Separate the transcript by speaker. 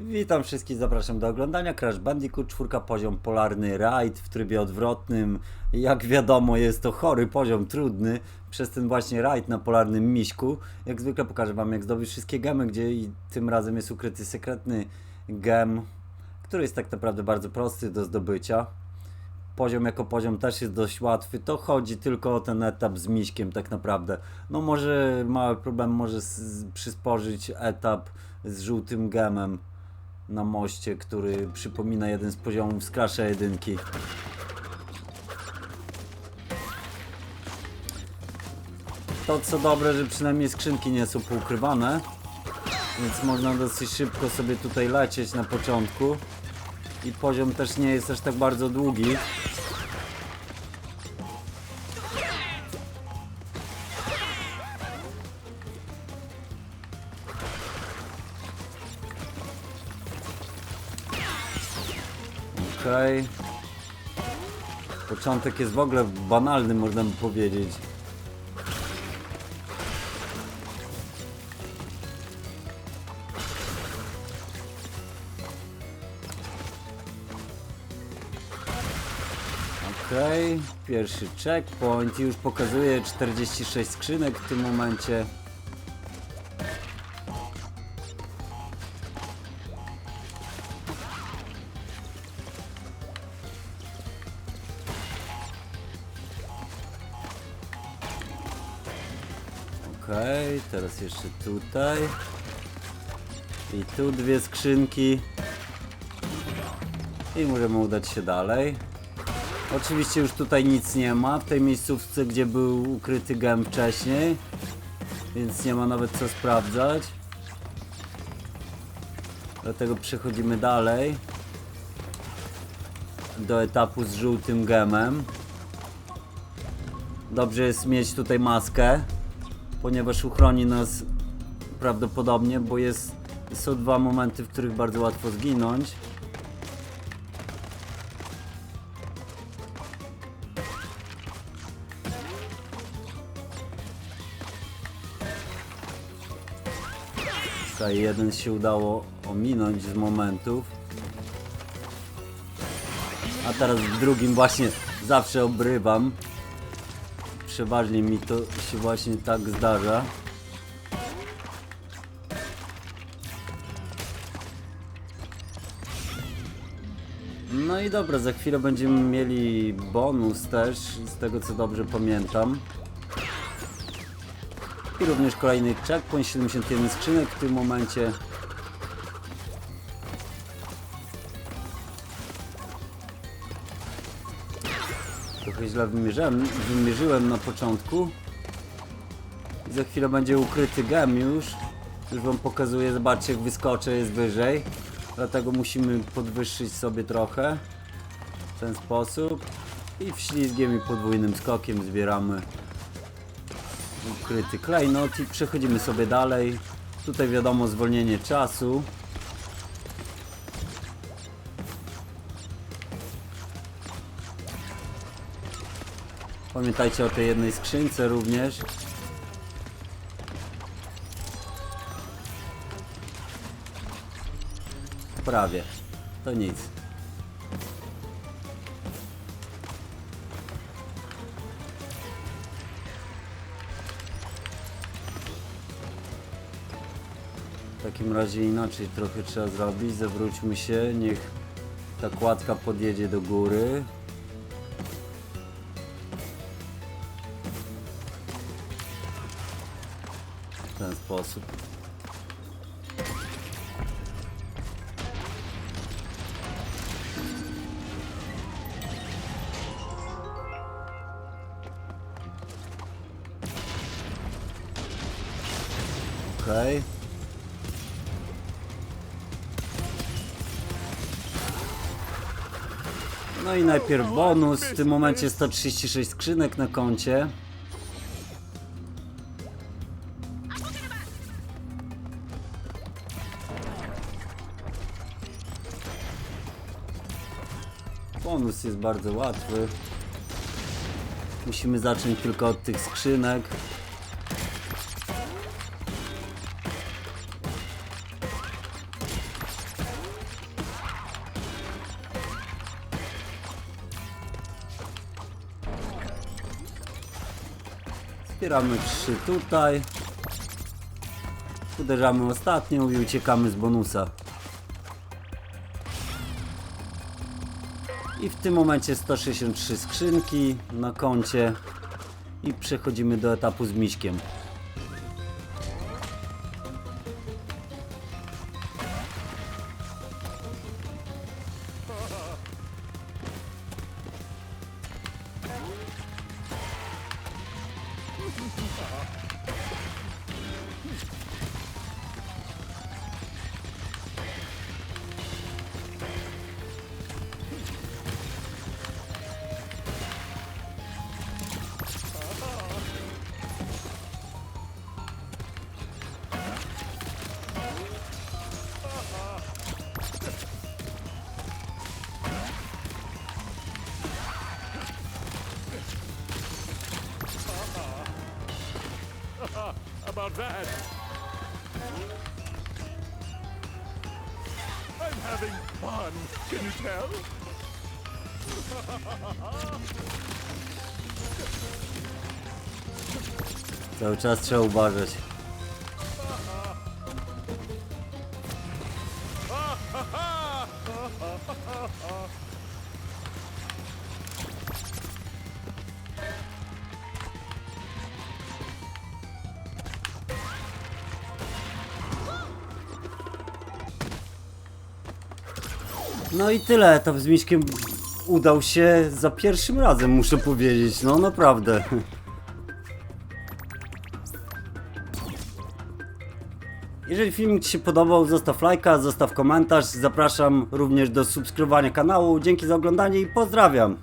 Speaker 1: Witam wszystkich, zapraszam do oglądania Crash Bandicoot 4 poziom polarny raid w trybie odwrotnym. Jak wiadomo jest to chory poziom, trudny przez ten właśnie raid na polarnym miśku. Jak zwykle pokażę wam jak zdobyć wszystkie gemy, gdzie i tym razem jest ukryty sekretny gem, który jest tak naprawdę bardzo prosty do zdobycia. Poziom jako poziom też jest dość łatwy, to chodzi tylko o ten etap z miśkiem tak naprawdę. No może mały problem może przysporzyć etap z żółtym gemem na moście, który przypomina jeden z poziomów z Crash'a jedynki. To co dobre, że przynajmniej skrzynki nie są poukrywane, więc można dosyć szybko sobie tutaj lecieć na początku. I poziom też nie jest aż tak bardzo długi. Okej. Początek jest w ogóle banalny, można by powiedzieć. Okej, pierwszy checkpoint już pokazuje 46 skrzynek w tym momencie. Okej, teraz jeszcze tutaj. I tu dwie skrzynki. I możemy udać się dalej. Oczywiście już tutaj nic nie ma w tej miejscówce, gdzie był ukryty gem wcześniej. Więc nie ma nawet co sprawdzać. Dlatego przechodzimy dalej. Do etapu z żółtym gemem. Dobrze jest mieć tutaj maskę, ponieważ uchroni nas prawdopodobnie, bo jest, są dwa momenty, w których bardzo łatwo zginąć. Okej, jeden się udało ominąć z momentów. A teraz w drugim właśnie zawsze obrywam. Przeważnie mi to się właśnie tak zdarza. No i dobra, za chwilę będziemy mieli bonus też, z tego co dobrze pamiętam. I również kolejny checkpoint, 71 skrzynek w tym momencie. Trochę źle wymierzyłem, wymierzyłem na początku. I za chwilę będzie ukryty gem już. Już wam pokazuję, zobaczcie jak wyskoczę jest wyżej. Dlatego musimy podwyższyć sobie trochę. W ten sposób. I wślizgiem i podwójnym skokiem zbieramy ukryty klejnot i przechodzimy sobie dalej. Tutaj wiadomo zwolnienie czasu. Pamiętajcie o tej jednej skrzynce również. Prawie. To nic. W takim razie inaczej trochę trzeba zrobić. Zawróćmy się, niech ta kładka podjedzie do góry. Sposób. Okej. No i najpierw bonus. W tym momencie 136 skrzynek na koncie. Bonus jest bardzo łatwy. Musimy zacząć tylko od tych skrzynek. Zbieramy trzy tutaj. Uderzamy ostatnią i uciekamy z bonusa. I w tym momencie 163 skrzynki na koncie. I przechodzimy do etapu z miśkiem.
Speaker 2: About that? I'm having fun. Can you tell?
Speaker 1: Cały czas trzeba uważać. No i tyle, to z Miśkiem udał się za pierwszym razem, muszę powiedzieć, no naprawdę. Jeżeli filmik Ci się podobał, zostaw lajka, zostaw komentarz. Zapraszam również do subskrybowania kanału. Dzięki za oglądanie i pozdrawiam.